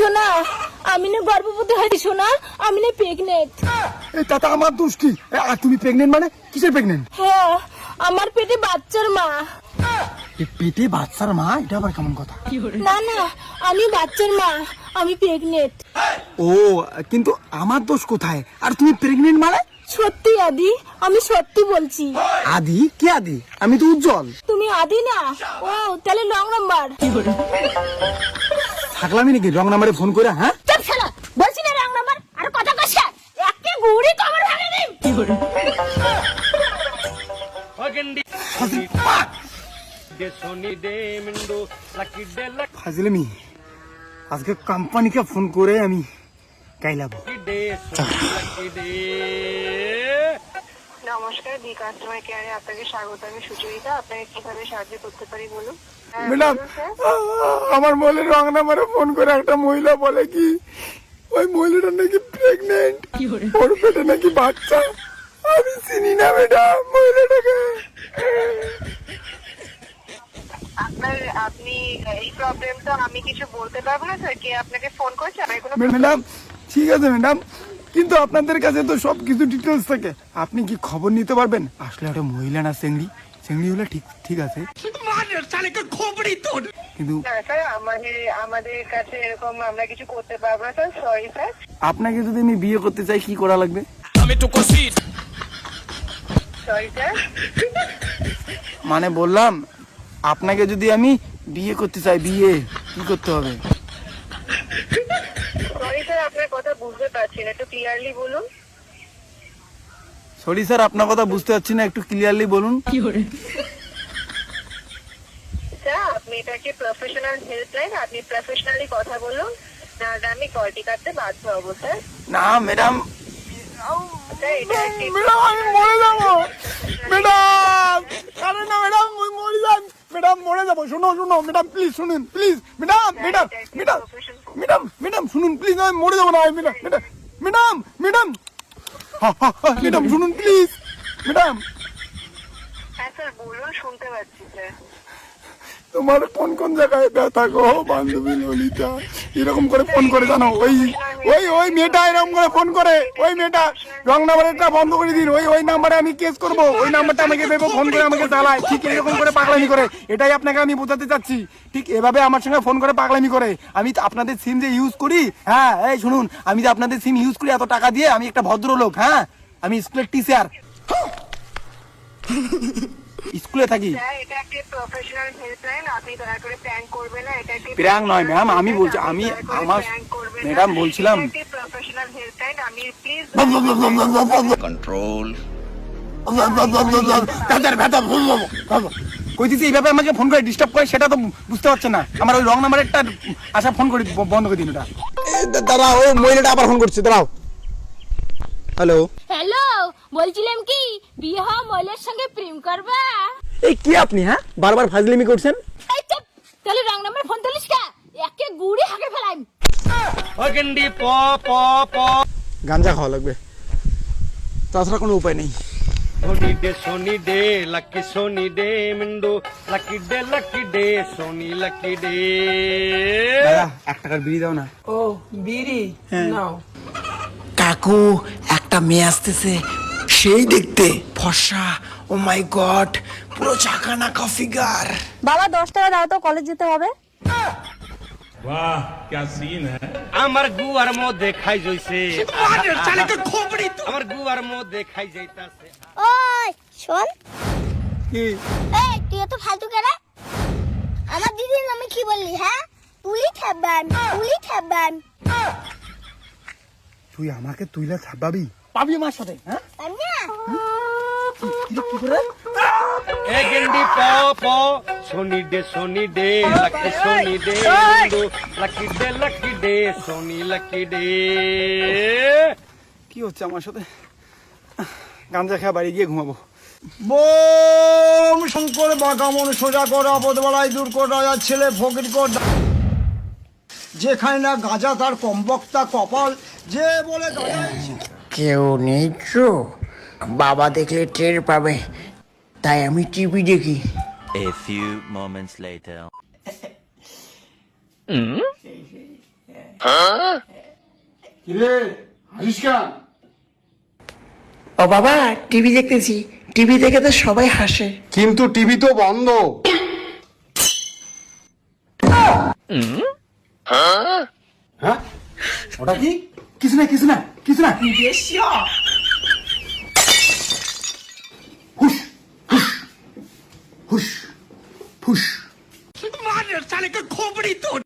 শোনা আমি না গর্ভবতী হয়েছি শোনা আমি না প্রেগনেন্ট তাতে আমার দোষ কি? আর তুমি প্রেগনেন্ট মানে? কিসের প্রেগনেন্ট হ্যাঁ আমার পেটে বাচ্চার মা। পেটে বাচ্চার মা? এটা আবার কেমন কথা? না না আমি বাচ্চার মা আমি প্রেগনেন্ট ও কিন্তু আমার দোষ কোথায়? আর তুমি প্রেগনেন্ট মানে? সত্যি আদি আমি সত্যি বলছি। আদি? কে আদি? আমি তো উজ্জ্বল। তুমি আদি না? ও তাহলে লং নাম্বার। থাকলামই নাকি? রং নাম্বারে ফোন করে হ্যাঁ? চুপ শালা! বলছি না রং নাম্বার আর কথা কইছে? একে গুড়ি কবর ভাঙে দিম! ফাজিলামি আজকে কোম্পানিকে ফোন করে আমি গাইলাবো নমস্কার দি কাস্টমার কেয়ারে আপনাকে স্বাগত। আমি সুচরিতা আপনাকে কীভাবে সাহায্য করতে পারি বলুন? হ্যাঁ, ম্যাডাম। আমার মোবাইলের রং নাম্বারে ফোন করে একটা মহিলা বলে কি ওই মহিলাটা নাকি প্রেগনেন্ট ওর পেটে নাকি বাচ্চা। আমি চিনি না ম্যাডাম মহিলাটাকে। আপনার আপনি এই প্রবলেমটা আমি কিছু বলতে পারব না স্যার? কে আপনাকে ফোন করেছে? আমি কোনো ম্যাডাম ঠিক আছে ম্যাডাম। কিন্তু আপনাদের কাছে তো সব কিছু ডিটেলস থাকে। আপনি কি খবর নিতে পারবেন? আসলে একটা মহিলা না চেংড়ি চেংড়ি হলে ঠিক ঠিক আছে। কিন্তু আমাদের আমাদের কাছে এরকম আমরা কিছু করতে পারব না স্যার সরি স্যার আপনাকে যদি আমি বিয়ে করতে চাই কি করা লাগবে? আমি সরি স্যার মানে বললাম আপনাকে যদি আমি বিয়ে করতে চাই বিয়ে কি করতে হবে সরি স্যার আপনার কথা একটু ক্লিয়ারলি বলুন। সরি স্যার আপনার কথা বুঝতে পারছি না একটু ক্লিয়ারলি বলুন। স্যার আপনি এটা কি প্রফেশনাল হেল্পলাইন আপনি প্রফেশনালি কথা বলুন না আমি কলটি কাটতে বাধ্য হব স্যার না ম্যাডাম স্যার এটা একটি ম্যাডাম আমি মরে যাব। ম্যাডাম! আরে না ম্যাডাম আমি মরে ম্যাডাম মরে যাব। শুনো শুনো ম্যাডাম প্লিজ শুনুন please madam madam madam madam madam শুনুন প্লিজ আমি মরে যাব না madam madam. Madam madam madam শুনুন প্লিজ ম্যাডাম হ্যাঁ স্যার বলুন শুনতে পাচ্ছি স্যার তোমার কোন কোন জায়গায় ব্যথা গো, বান্ধবী ললিতা? এরকম করে ফোন করে জানো, ওই ওই ওই মেয়েটা এরকম করে ফোন করে, ওই মেয়েটা রং নাম্বারটা বন্ধ করে দিন, ওই ওই নাম্বারে আমি কেস করব, ওই নাম্বারটা আমাকে দেবো ফোন করে আমাকে জ্বালায়, ঠিক এরকম করে পাগলামি করে, এটাই আপনাকে আমি বোঝাতে চাচ্ছি, ঠিক এভাবে আমার সঙ্গে ফোন করে পাগলামি করে, আমি আপনাদের সিম যে ইউজ করি হ্যাঁ এই শুনুন, আমি যে আপনাদের সিম ইউজ করি, এত টাকা দিয়ে আমি একটা ভদ্রলোক হ্যাঁ আমি স্কুলের টিচার স্কুলে থাকি। প্র্যাঙ্ক নয়, ma'am, আমি বলছি, আমি আমার- madam, বলছিলাম- আমি কইতেছি এইভাবে আমাকে ফোন করে ডিস্টার্ব করে সেটা তো বুঝতে পারছে না। আমার ওই রং নাম্বার একটা আশা ফোন করে বন্ধ করে দিন ওটা। দাঁড়াও ওই মহিলাটা আবার ফোন করছে দাঁড়াও। হ্যালো হ্যালো বলছিলাম কি বিয়ে হওয়া মহিলার সঙ্গে প্রেম করবা? এই কি আপনি হ্যাঁ? বারবার ফাজলিমি করছেন? এই চুপ তাহলে রং নাম্বার ফোন তুলিস কা? একে গুড়ি হাগে ফেলাইম। গাঞ্জা খাওয়া লাগবে। তাছাড়া কোনো উপায় নেই। Sony day, Sony day, lucky Sony day, Mindo, lucky day, lucky day, Sony lucky day. দাদা এক টাকার বিড়ি দাও না। ও বিড়ি? নাও। কাকু একটা মেয়ে আসতেছে। সেই দেখতে। ফর্সা ও মাই গড পুরো চাকানা ফিগার বাবা দশ টাকা দাও তো কলেজ যেতে হবে। আমার গুয়ার মধ্যে খাই জইছে। আমার গুয়ার মধ্যে খাই যাইতাছে। ওই শোন। কি? এই তুই এত ফালতু কেন? আমার দিদির নামে কি বললি হ্যাঁ? তুলি থাকবেন তুলি থাকবেন তুই আমাকে তুইলা ছাপাবি পাবি আমার সাথে হ্যাঁ? কি করে এ গেন্ডি lucky day, lucky day, Sony lucky কি হচ্ছে আমার সাথে? গাঞ্জা খেয়ে বাড়ি গিয়ে ঘুমাবো। বোম শঙ্কর বাগামন সোজা কর আপদ দূর কর রাজার ছেলে ফকির কর যেখানে না গাঁজা তার কমবক্তা কপাল যে বলে কেউ নেই তো। বাবা দেখলে টের পাবে। তাই আমি টিভি দেখি। A few moments later. ও বাবা টিভি দেখতেছি। টিভি দেখে তো সবাই হাসে। কিন্তু টিভি তো বন্ধ। হ্যাঁ? ওটা কি? কিছু না কিছু না কিছু না। push，push，他妈的，咋来个可不里头？